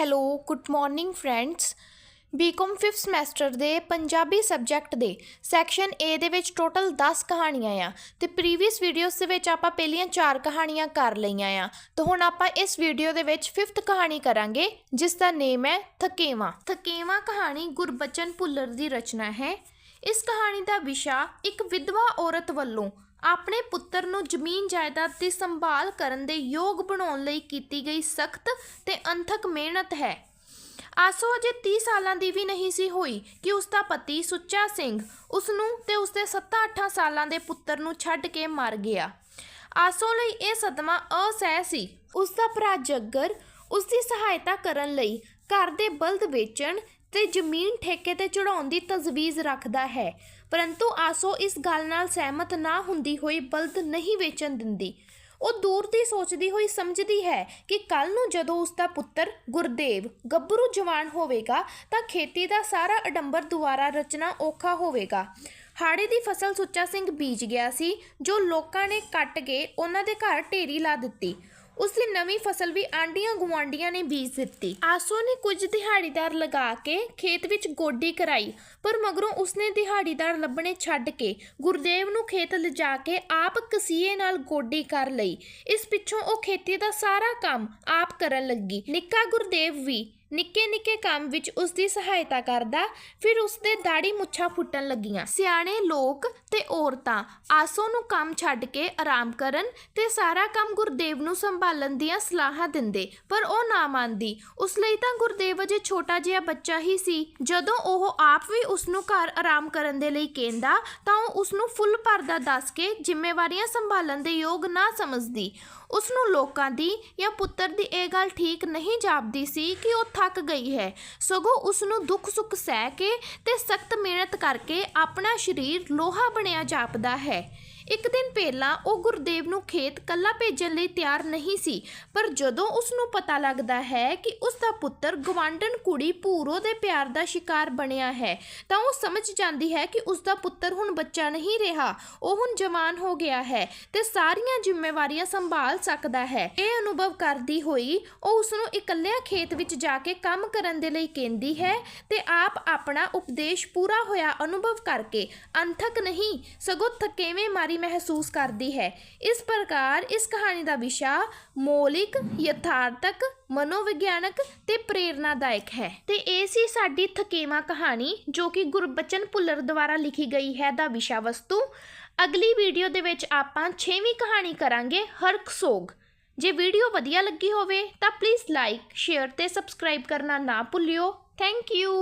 Hello, good morning friends. BCom 5th semester ਦੇ Punjabi subject ਦੇ section A ਦੇ ਵਿੱਚ ਟੋਟਲ 10 ਕਹਾਣੀਆਂ ਆ ਤੇ ਪ੍ਰੀਵੀਅਸ ਵੀਡੀਓਜ਼ ਦੇ ਵਿੱਚ ਆਪਾਂ ਪਹਿਲੀਆਂ 4 ਕਹਾਣੀਆਂ ਕਰ ਲਈਆਂ ਆ। ਤਾਂ ਹੁਣ ਆਪਾਂ ਇਸ ਵੀਡੀਓ ਦੇ ਵਿੱਚ 5th ਕਹਾਣੀ ਕਰਾਂਗੇ, ਜਿਸ ਦਾ ਨੇਮ ਹੈ ਥਕੇਵਾ। ਥਕੇਵਾ ਕਹਾਣੀ ਗੁਰਬਚਨ ਭੁੱਲਰ ਦੀ ਰਚਨਾ ਹੈ। ਇਸ ਕਹਾਣੀ ਦਾ ਵਿਸ਼ਾ ਇੱਕ ਵਿਧਵਾ ਔਰਤ ਵੱਲੋਂ ਆਪਣੇ ਪੁੱਤਰ ਨੂੰ ਜ਼ਮੀਨ ਜਾਇਦਾਦ ਦੀ ਸੰਭਾਲ ਕਰਨ ਦੇ ਯੋਗ ਬਣਾਉਣ ਲਈ ਕੀਤੀ ਗਈ ਸਖਤ ਤੇ ਅੰਥਕ ਮਿਹਨਤ ਹੈ। ਆਸੋ ਅਜੇ 30 ਸਾਲਾਂ ਦੀ ਵੀ ਨਹੀਂ ਸੀ ਹੋਈ ਕਿ ਉਸ ਦਾ ਪਤੀ ਸੁੱਚਾ ਸਿੰਘ ਉਸ ਨੂੰ ਤੇ ਉਸ ਦੇ 7-8 ਸਾਲਾਂ ਦੇ ਪੁੱਤਰ ਨੂੰ ਛੱਡ ਕੇ ਮਰ ਗਿਆ। ਆਸੋ ਲਈ ਇਹ ਸਦਮਾ ਅਸਹਿ ਸੀ। ਉਸ ਦਾ ਭਰਾ ਜੱਗਰ ਉਸ ਦੀ ਸਹਾਇਤਾ ਕਰਨ ਲਈ ਘਰ ਦੇ ਬਲਦ ਵੇਚਣ ਤੇ ਜ਼ਮੀਨ ਠੇਕੇ ਤੇ ਚੜਾਉਣ ਦੀ ਤਜਵੀਜ਼ ਰੱਖਦਾ ਹੈ। ਪਰੰਤੂ ਆਸੋ ਇਸ ਗੱਲ ਨਾਲ ਸਹਿਮਤ ਨਾ ਹੁੰਦੀ ਹੋਈ ਬਲਦ ਨਹੀਂ ਵੇਚਣ ਦਿੰਦੀ। ਉਹ ਦੂਰ ਦੀ ਸੋਚਦੀ ਹੋਈ ਸਮਝਦੀ ਹੈ ਕਿ ਕੱਲ ਨੂੰ ਜਦੋਂ ਉਸ ਦਾ ਪੁੱਤਰ ਗੁਰਦੇਵ ਗੱਭਰੂ ਜਵਾਨ ਹੋਵੇਗਾ ਤਾਂ ਖੇਤੀ ਦਾ ਸਾਰਾ ਅਡੰਬਰ ਦੁਆਰਾ ਰਚਣਾ ਔਖਾ ਹੋਵੇਗਾ। ਹਾੜੇ ਦੀ ਫਸਲ ਸੁੱਚਾ ਸਿੰਘ ਬੀਜ ਗਿਆ ਸੀ, ਜੋ ਲੋਕਾਂ ਨੇ ਕੱਟ ਕੇ ਉਹਨਾਂ ਦੇ ਘਰ ਢੇਰੀ ਲਾ ਦਿੱਤੀ। ਉਸ ਦੀ ਨਵੀਂ ਫਸਲ ਵੀ ਆਂਡੀਆਂ ਗੁਆਂਢੀਆਂ ਨੇ ਬੀਜ ਦਿੱਤੀ। ਆਸੋ ਨੇ ਕੁਝ ਦਿਹਾੜੀਦਾਰ ਲਗਾ ਕੇ ਖੇਤ ਵਿੱਚ ਗੋਡੀ ਕਰਾਈ, ਪਰ ਮਗਰੋਂ ਉਸਨੇ ਦਿਹਾੜੀਦਾਰ ਲੱਭਣੇ ਛੱਡ ਕੇ ਗੁਰਦੇਵ ਨੂੰ ਖੇਤ ਲਿਜਾ ਕੇ ਆਪ ਕਸੀਏ ਨਾਲ ਗੋਡੀ ਕਰ ਲਈ। ਇਸ ਪਿੱਛੋਂ ਉਹ ਖੇਤੀ ਦਾ ਸਾਰਾ ਕੰਮ ਆਪ ਕਰਨ ਲੱਗੀ। ਨਿੱਕਾ ਗੁਰਦੇਵ ਵੀ ਨਿੱਕੇ ਨਿੱਕੇ ਕੰਮ ਵਿੱਚ ਉਸ ਦੀ ਸਹਾਇਤਾ ਕਰਦਾ, ਫਿਰ ਉਸ ਦੇ ਦਾੜੀ ਮੁੱਛਾਂ ਫੁੱਟਣ ਲੱਗੀਆਂ। ਸਿਆਣੇ ਲੋਕ ਤੇ ਔਰਤਾਂ ਆਸੋ ਨੂੰ ਕੰਮ ਛੱਡ ਕੇ ਆਰਾਮ ਕਰਨ ਤੇ ਸਾਰਾ ਕੰਮ ਗੁਰਦੇਵ ਨੂੰ ਸੰਭਾਲਣ ਦੀਆਂ ਸਲਾਹਾਂ ਦਿੰਦੇ, ਪਰ ਉਹ ਨਾ ਮੰਨਦੀ। ਉਸ ਲਈ ਤਾਂ ਗੁਰਦੇਵ ਅਜੇ ਛੋਟਾ ਜਿਹਾ ਬੱਚਾ ਹੀ ਸੀ। ਜਦੋਂ ਉਹ ਆਪ ਵੀ ਉਸ ਨੂੰ ਘਰ ਆਰਾਮ ਕਰਨ ਦੇ ਲਈ ਕਹਿੰਦਾ, ਤਾਂ ਉਹ ਉਸ ਨੂੰ ਫੁੱਲ ਭਰਦਾ ਦੱਸ ਕੇ ਜ਼ਿੰਮੇਵਾਰੀਆਂ ਸੰਭਾਲਣ ਦੇ ਯੋਗ ਨਾ ਸਮਝਦੀ। ਉਸ ਨੂੰ ਲੋਕਾਂ ਦੀ ਜਾਂ ਪੁੱਤਰ ਦੀ ਇਹ ਗੱਲ ਠੀਕ ਨਹੀਂ ਜਾਪਦੀ ਸੀ ਕਿ ਉਹ ਥੱਕ ਗਈ ਹੈ। ਸਗੋਂ ਉਸ ਨੂੰ ਦੁੱਖ ਸੁੱਖ ਸਹਿ ਕੇ ਤੇ ਸਖਤ ਮਿਹਨਤ ਕਰਕੇ ਆਪਣਾ ਸਰੀਰ ਲੋਹਾ ਬਣਿਆ ਜਾਪਦਾ ਹੈ। ਇੱਕ ਦਿਨ ਪਹਿਲਾਂ ਉਹ ਗੁਰਦੇਵ ਨੂੰ ਖੇਤ ਕੱਲਾ ਭੇਜਣ ਲਈ ਤਿਆਰ ਨਹੀਂ ਸੀ, ਪਰ ਜਦੋਂ ਉਸ ਨੂੰ ਪਤਾ ਲੱਗਦਾ ਹੈ ਕਿ ਉਸ ਦਾ ਪੁੱਤਰ ਗਵਾਂਡਨ ਕੁੜੀ ਪੂਰੋ ਦੇ ਪਿਆਰ ਦਾ ਸ਼ਿਕਾਰ ਬਣਿਆ ਹੈ, ਤਾਂ ਉਹ ਸਮਝ ਜਾਂਦੀ ਹੈ ਕਿ ਉਸ ਦਾ ਪੁੱਤਰ ਹੁਣ ਬੱਚਾ ਨਹੀਂ ਰਿਹਾ। ਉਹ ਹੁਣ ਜਵਾਨ ਹੋ ਗਿਆ ਹੈ ਤੇ ਸਾਰੀਆਂ ਜ਼ਿੰਮੇਵਾਰੀਆਂ ਸੰਭਾਲ ਸਕਦਾ ਹੈ। ਇਹ ਅਨੁਭਵ ਕਰਦੀ ਹੋਈ ਉਹ ਉਸ ਨੂੰ ਇਕੱਲਿਆਂ ਖੇਤ ਵਿੱਚ ਜਾ ਕੇ ਕੰਮ ਕਰਨ ਦੇ ਲਈ ਕਹਿੰਦੀ ਹੈ ਤੇ ਆਪ ਆਪਣਾ ਉਪਦੇਸ਼ ਪੂਰਾ ਹੋਇਆ ਅਨੁਭਵ ਕਰਕੇ, ਅੰਥਕ ਨਹੀਂ, ਸਗੋਂ ਥਕੇਵੇਂ ਮਾਰੀ ਮਹਿਸੂਸ ਕਰਦੀ ਹੈ। ਇਸ ਪ੍ਰਕਾਰ ਇਸ ਕਹਾਣੀ ਦਾ ਵਿਸ਼ਾ ਮੌਲਿਕ, ਯਥਾਰਥਕ, ਮਨੋਵਿਗਿਆਨਕ ਤੇ ਪ੍ਰੇਰਨਾਦਾਇਕ ਹੈ। ਤੇ ਇਹ ਸੀ ਸਾਡੀ ਥਕੇਵਾ ਕਹਾਣੀ, ਜੋ ਕਿ ਗੁਰਬਚਨ ਭੁੱਲਰ ਦੁਆਰਾ ਲਿਖੀ ਗਈ ਹੈ ਦਾ ਵਿਸ਼ਾ ਵਸਤੂ। ਅਗਲੀ ਵੀਡੀਓ ਦੇ ਵਿੱਚ ਆਪਾਂ 6ਵੀਂ ਕਹਾਣੀ ਕਰਾਂਗੇ ਹਰਕ ਸੋਗ। ਜੇ ਵੀਡੀਓ ਵਧੀਆ ਲੱਗੀ ਹੋਵੇ ਤਾਂ ਪਲੀਜ਼ ਲਾਈਕ ਸ਼ੇਅਰ ਤੇ ਸਬਸਕ੍ਰਾਈਬ ਕਰਨਾ ਨਾ ਭੁੱਲਿਓ। Thank you